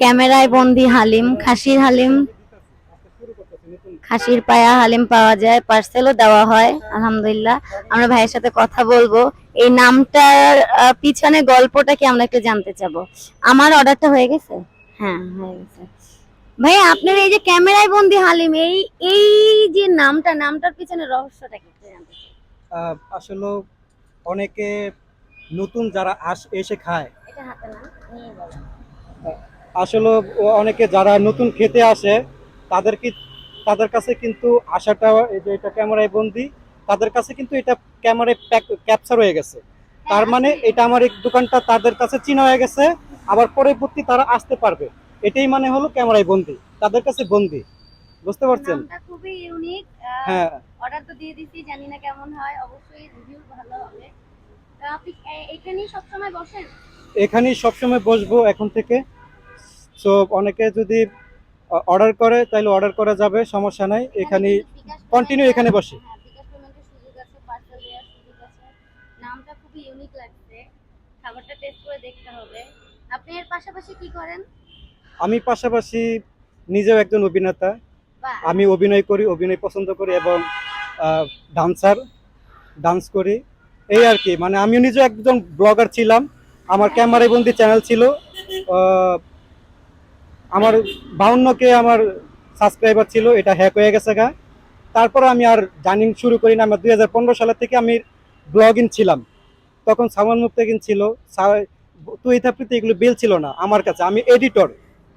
ক্যামেরায় বন্দি হালিম খাসির হালিম। খাসির পায়া হালিম পাওয়া যায় পার্সেলও দেওয়া হয় আলহামদুলিল্লাহ। আমরা ভাইয়ের সাথে কথা বলব। এই নামটার পিছনে গল্পটা কি আমরা একটু জানতে চাবো? আমার অর্ডারটা হয়ে গেছে? হ্যাঁ হয়ে গেছে। ভাইয়া আপনার এই যে ক্যামেরায় বন্দি হালিম এই এই যে নামটা নামটার পিছনে রহস্যটা কি? জানতে আসলে অনেকে নতুন যারা আস এসে খায়। এটা হাতে না নিয়ে বলো আসলে অনেকে যারা নতুন খেতে আসে তাদের কি তাদের কাছে কিন্তু আশাটা এই যে এটা ক্যামেরায় বন্দি তাদের কাছে কিন্তু এটা ক্যামেরায় ক্যাপচার হয়ে গেছে। তার মানে এটা আমার এই দোকানটা তাদের কাছে চিনা হয়ে গেছে আবার পরবর্তী তারা আসতে পারবে। এটাই মানে হলো ক্যামেরায় বন্দি তাদের কাছে বন্দি। বুঝতে পারছেন? খুবই ইউনিক হ্যাঁ। অর্ডার তো দিয়ে দিছি জানি না কেমন হয় অবশ্যই রিভিউ ভালো হবে। আপনি এখানেই সবসময় বসেন? এখানেই সবসময় বসবো এখন থেকে। সো অনেকে যদি অর্ডার করে তাহলে অর্ডার করা যাবে সমস্যা নাই। এখানে পেমেন্টের- এখানে বসি। হ্যাঁ বিকাশ পেমেন্টের সুযোগ আছে পার্সেল দেওয়ার সুযোগ আছে। নামটা খুবই ইউনিক লাগছে। খাবারটা টেস্ট করে দেখতে হবে। আপনি এর পাশাপাশি কি করেন? আমি পাশাপাশি নিজেও একজন অভিনেতা। আমি অভিনয় করি অভিনয় পছন্দ করি এবং ডান্সার ডান্স করি। এই আর কি মানে আমি নিজেও একজন ব্লগার ছিলাম। আমার ক্যামেরায় বন্দি চ্যানেল ছিল। আমার বাউন্নকে আমার সাবস্ক্রাইবার ছিল, এটা হ্যাক হয়ে গেছে গা। তারপরে আমি আর জার্নিং শুরু করি না, আমার দুই হাজার পনেরো সালের থেকে আমি ব্লগিং ছিলাম। তখন সামান মুক্তাগিন ছিল তুই এগুলো বিল ছিল না, আমার কাছে। আমি এডিটর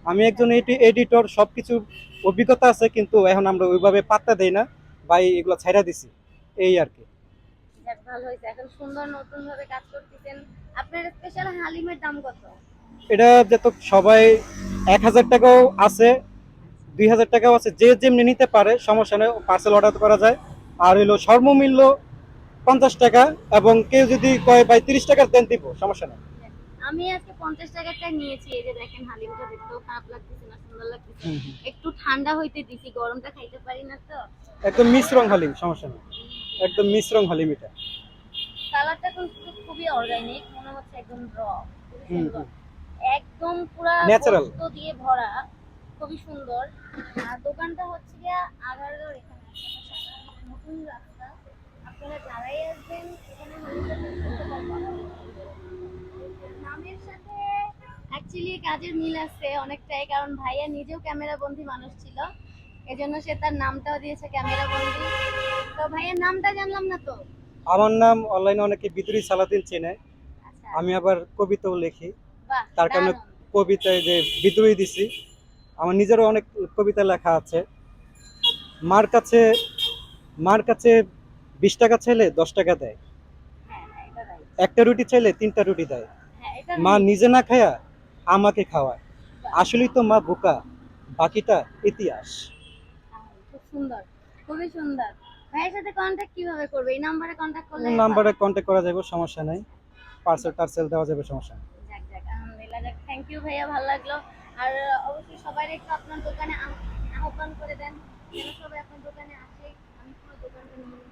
আমি একজন এডিটর সব কিছু অভিজ্ঞতা আছে, কিন্তু এখন আমরা ওইভাবে পাত্তা দেই না বা এগুলো ছাইরা দিছি, এই আর কি। ভালো হয়েছে। এখন সুন্দর নতুন ভাবে কাজ করতেছেন। আপনার স্পেশাল হালিমের দাম কত? এটা যত সবাই এক হাজার টাকাও আছে দুই হাজার টাকাও আছে যে যেমনি নিতে পারে সমস্যা নেই পার্সেল অর্ডার করা যায়। আর হলো সর্বমূল্য পঞ্চাশ টাকা এবং কেউ যদি কয় ভাই তিরিশ টাকার দেন দিব সমস্যা নেই। আমি আজকে পঞ্চাশ টাকাটা নিয়েছি এই যে দেখেন হালিমটা দেখতেও খারাপ লাগতেছে না সুন্দর লাগতেছে। একটু ঠান্ডা হইতে দিছি গরমটা খাইতে পারি না তো। একদম মিশ্রং হালিম সমস্যা নেই। একদম মিশ্রং হালিম এটা। কালারটা কিন্তু খুবই অর্গানিক মনে হচ্ছে একদম র হুম, হুম। একদম পুরা Natural. গোস্ত দিয়ে ভরা খুবই সুন্দর। আর দোকানটা হচ্ছে গিয়া আগারগাঁও এখানে নতুন রাস্তা। আপনারা যারাই আসবেন এখানে। নামের সাথে অ্যাকচুয়ালি কাজের মিল আছে অনেকটাই কারণ ভাইয়া নিজেও ক্যামেরা বন্দি মানুষ ছিল। এজন্য সে তার নামটাও দিয়েছে ক্যামেরা বন্দি। তো ভাইয়ের নামটা জানলাম না তো? আমার নাম অনলাইনে অনেকে বিদুরি সালাদিন চেনে। আচ্ছা। আমি আবার কবিতাও লিখি। তার কারণে। কবিতায় যে বিদ্রোহী দিছি আমার নিজেরও অনেক কবিতা লেখা আছে। মার কাছে মার কাছে বিশ টাকা ছেলে দশ টাকা দেয়। একটা রুটি ছেলে তিনটা রুটি দেয়। মা নিজে না খায়া আমাকে খাওয়ায়। আসলেই তো মা বোকা বাকিটা ইতিহাস। সুন্দর খুবই সুন্দর। ভাইয়ের সাথে কন্ট্যাক্ট কীভাবে করবে? এই নাম্বারে কন্ট্যাক্ট করলে নাম্বারে কন্ট্যাক্ট করা যাবে সমস্যা নাই। পার্সেল টার্সেল দেওয়া যাবে সমস্যা নেই। থ্যাংক ইউ ভাইয়া ভালো লাগল। আর অবশ্যই সবাই একটু আপনার দোকানে আহ্বান করে দেন যেন সবাই আপনার দোকানে আসে। আমি পুরো দোকানটা নিয়ে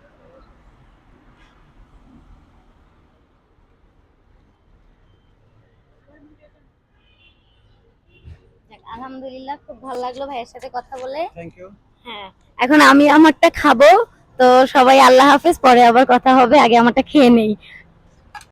আলহামদুলিল্লাহ খুব ভালো লাগল ভাইয়ের সাথে কথা বলে। থ্যাংক ইউ হ্যাঁ এখন আমি আমারটা খাব তো সবাই আল্লাহ হাফেজ পরে আবার কথা হবে আগে আমারটা খেয়ে নেই।